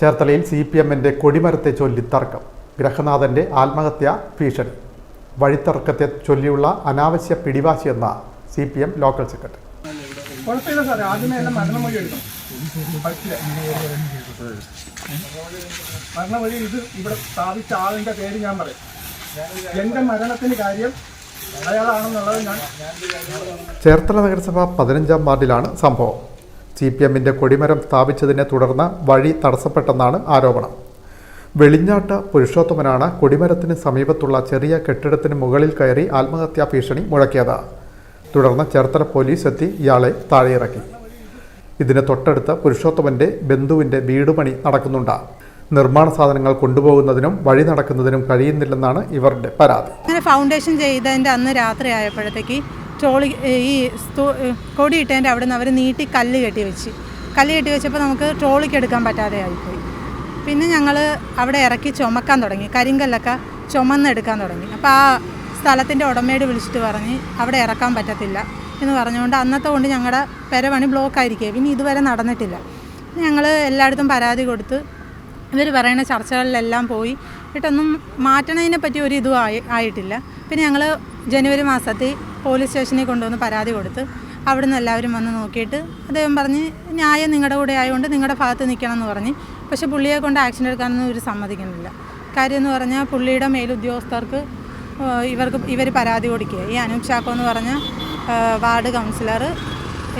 ചേർത്തലയിൽ C P എമ്മിന്റെ കൊടിമരത്തെ ചൊല്ലി തർക്കം. ഗ്രഹനാഥന്റെ ആത്മഹത്യ ഭീഷണി വഴിത്തർക്കത്തെ ചൊല്ലിയുള്ള അനാവശ്യ പിടിവാശിയെന്ന C P M local secretary. കുഴപ്പമില്ല സാറേ. ആദ്യമേ എല്ലാം മരണമൊഴി പറ്റില്ല. മരണമൊഴി ഇത് ഇവിടെ സ്ഥാപിച്ച ആളിന്റെ പേര് ഞാൻ പറയും. എന്റെ മരണത്തിന് കാര്യം അയാളാണെന്നുള്ളത് ഞാൻ ചേർത്തല നഗരസഭ പതിനഞ്ചാം വാർഡിലാണ് സംഭവം. സി പി എമ്മിന്റെ കൊടിമരം സ്ഥാപിച്ചതിനെ തുടർന്ന് വഴി തടസ്സപ്പെട്ടെന്നാണ് ആരോപണം. വെളിഞ്ഞാട്ട് പുരുഷോത്തമനാണ് കൊടിമരത്തിന് സമീപത്തുള്ള ചെറിയ കെട്ടിടത്തിന് മുകളിൽ കയറി ആത്മഹത്യാ ഭീഷണി മുഴക്കിയത്. തുടർന്ന് ചേർത്തല പോലീസ് എത്തി ഇയാളെ താഴെയിറക്കി. ഇതിന് തൊട്ടടുത്ത് പുരുഷോത്തമന്റെ ബന്ധുവിന്റെ വീടുപണി നടക്കുന്നുണ്ട്. നിർമ്മാണ സാധനങ്ങൾ കൊണ്ടുപോകുന്നതിനും വഴി നടക്കുന്നതിനും കഴിയുന്നില്ലെന്നാണ് ഇവരുടെ പരാതി. ഫൗണ്ടേഷൻ ചെയ്തതിന്റെ അന്ന് രാത്രി ആയപ്പോഴത്തേക്ക് ട്രോളി ഈ കൊടിയിട്ടതിന്റെ അവിടെ നിന്ന് അവർ നീട്ടി കല്ല് കെട്ടി വെച്ച്. കല്ല് കെട്ടി വെച്ചപ്പോൾ നമുക്ക് ട്രോളിക്ക് എടുക്കാൻ പറ്റാതെ ആയിപ്പോയി. പിന്നെ ഞങ്ങൾ അവിടെ ഇറക്കി ചുമക്കാൻ തുടങ്ങി. കരിങ്കല്ലൊക്കെ ചുമന്നെടുക്കാൻ തുടങ്ങി. അപ്പോൾ ആ സ്ഥലത്തിന്റെ ഉടമയോട് വിളിച്ചിട്ട് പറഞ്ഞ് അവിടെ ഇറക്കാൻ പറ്റത്തില്ല എന്ന് പറഞ്ഞുകൊണ്ട് അന്നത്തെ കൊണ്ട് ഞങ്ങളുടെ പെരപണി ബ്ലോക്ക് ആയിരിക്കുക പിന്നെ ഇതുവരെ നടന്നിട്ടില്ല. ഞങ്ങൾ എല്ലായിടത്തും പരാതി കൊടുത്ത് ഇവർ പറയുന്ന ചർച്ചകളിലെല്ലാം പോയി എന്നിട്ടൊന്നും മാറ്റണതിനെ പറ്റി ഒരു ഇതും ആയി ആയിട്ടില്ല. പിന്നെ ഞങ്ങൾ ജനുവരി മാസത്തിൽ പോലീസ് സ്റ്റേഷനിൽ കൊണ്ടുവന്ന് പരാതി കൊടുത്ത് അവിടെ നിന്ന് എല്ലാവരും വന്ന് നോക്കിയിട്ട് അദ്ദേഹം പറഞ്ഞ് ന്യായം നിങ്ങളുടെ കൂടെ ആയതുകൊണ്ട് നിങ്ങളുടെ ഭാഗത്ത് നിൽക്കണം എന്ന് പറഞ്ഞ്. പക്ഷെ പുള്ളിയെ കൊണ്ട് ആക്ഷൻ എടുക്കാനൊന്നും ഇവർ സമ്മതിക്കുന്നില്ല. കാര്യം എന്ന് പറഞ്ഞാൽ പുള്ളിയുടെ മേലുദ്യോഗസ്ഥർക്ക് ഇവർക്ക് ഇവർ പരാതി കൊടുക്കുക ഈ അനൂപ് ചാക്കോ എന്ന് പറഞ്ഞ വാർഡ് കൗൺസിലർ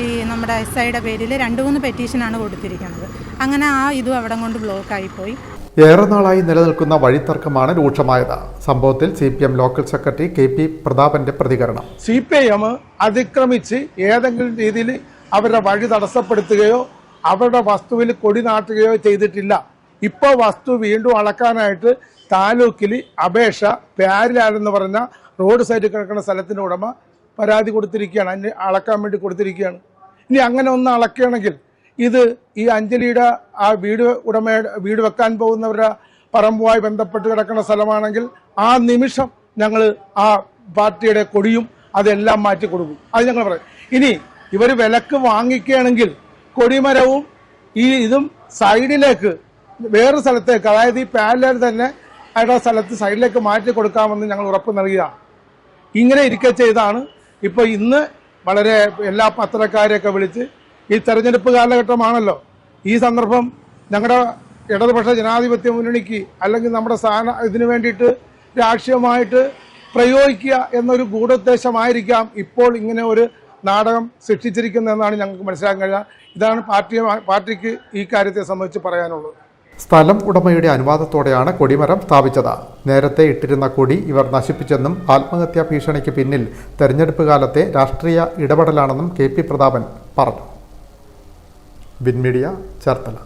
ഈ നമ്മുടെ എസ് ഐയുടെ പേരിൽ രണ്ട് മൂന്ന് പെറ്റീഷനാണ് കൊടുത്തിരിക്കുന്നത്. അങ്ങനെ ആ ഇതും അവിടെ കൊണ്ട് ബ്ലോക്കായിപ്പോയി ഏറെ നാളായി നിലനിൽക്കുന്ന വഴിത്തർക്കമാണ് രൂക്ഷമായത്. സംഭവത്തിൽ C P M local secretary K P പ്രതാപന്റെ പ്രതികരണം. സി പി എം അതിക്രമിച്ച് ഏതെങ്കിലും രീതിയിൽ അവരുടെ വഴി തടസ്സപ്പെടുത്തുകയോ അവരുടെ വസ്തുവിൽ കൊടി നാട്ടുകയോ ചെയ്തിട്ടില്ല. ഇപ്പോൾ വസ്തു വീണ്ടും അളക്കാനായിട്ട് താലൂക്കിൽ അപേക്ഷ പ്യാരിലാലെന്ന് പറഞ്ഞ റോഡ് സൈഡിൽ കിടക്കുന്ന സ്ഥലത്തിന്റെ ഉടമ പരാതി കൊടുത്തിരിക്കുകയാണ്. അതിന് അളക്കാൻ വേണ്ടി കൊടുത്തിരിക്കുകയാണ്. ഇനി അങ്ങനെ ഒന്ന് അളക്കുകയാണെങ്കിൽ ഇത് ഈ അഞ്ജലിയുടെ ആ വീട് ഉടമയുടെ വീട് വെക്കാൻ പോകുന്നവരുടെ പറമ്പുമായി ബന്ധപ്പെട്ട് കിടക്കുന്ന സ്ഥലമാണെങ്കിൽ ആ നിമിഷം ഞങ്ങൾ ആ പാർട്ടിയുടെ കൊടിയും അതെല്ലാം മാറ്റി കൊടുക്കും. അത് ഞങ്ങൾ പറയും. ഇനി ഇവർ വിലക്ക് വാങ്ങിക്കുകയാണെങ്കിൽ കൊടിമരവും ഈ ഇതും സൈഡിലേക്ക് വേറെ സ്ഥലത്തേക്ക് അതായത് ഈ പാരലൽ തന്നെ അയാളുടെ സ്ഥലത്ത് സൈഡിലേക്ക് മാറ്റി കൊടുക്കാമെന്ന് ഞങ്ങൾ ഉറപ്പ് നൽകിയതാണ് ഇങ്ങനെ ഇരിക്കെ ചെയ്താണ്. ഇപ്പോൾ ഇന്ന് വളരെ എല്ലാ പത്രക്കാരെയൊക്കെ വിളിച്ച് ഈ തെരഞ്ഞെടുപ്പ് കാലഘട്ടമാണല്ലോ. ഈ സന്ദർഭം ഞങ്ങളുടെ ഇടതുപക്ഷ ജനാധിപത്യ മുന്നണിക്ക് അല്ലെങ്കിൽ നമ്മുടെ സ്ഥാന ഇതിനു വേണ്ടിയിട്ട് രാഷ്ട്രീയമായിട്ട് പ്രയോഗിക്കുക എന്നൊരു ഗൂഢോദ്ദേശമായിരിക്കാം ഇപ്പോൾ ഇങ്ങനെ ഒരു നാടകം സൃഷ്ടിച്ചിരിക്കുന്നതെന്നാണ് ഞങ്ങൾക്ക് മനസ്സിലാക്കാൻ കഴിയുക. ഇതാണ് പാർട്ടി പാർട്ടിക്ക് ഈ കാര്യത്തെ സംബന്ധിച്ച് പറയാനുള്ളത്. സ്ഥലം ഉടമയുടെ അനുവാദത്തോടെയാണ് കൊടിമരം സ്ഥാപിച്ചത്. നേരത്തെ ഇട്ടിരുന്ന കൊടി ഇവർ നശിപ്പിച്ചെന്നും ആത്മഹത്യാ ഭീഷണിക്ക് പിന്നിൽ തെരഞ്ഞെടുപ്പ് കാലത്തെ രാഷ്ട്രീയ ഇടപെടലാണെന്നും കെ പി പ്രതാപൻ പറഞ്ഞു. വിൻമീഡിയ ചേർത്തല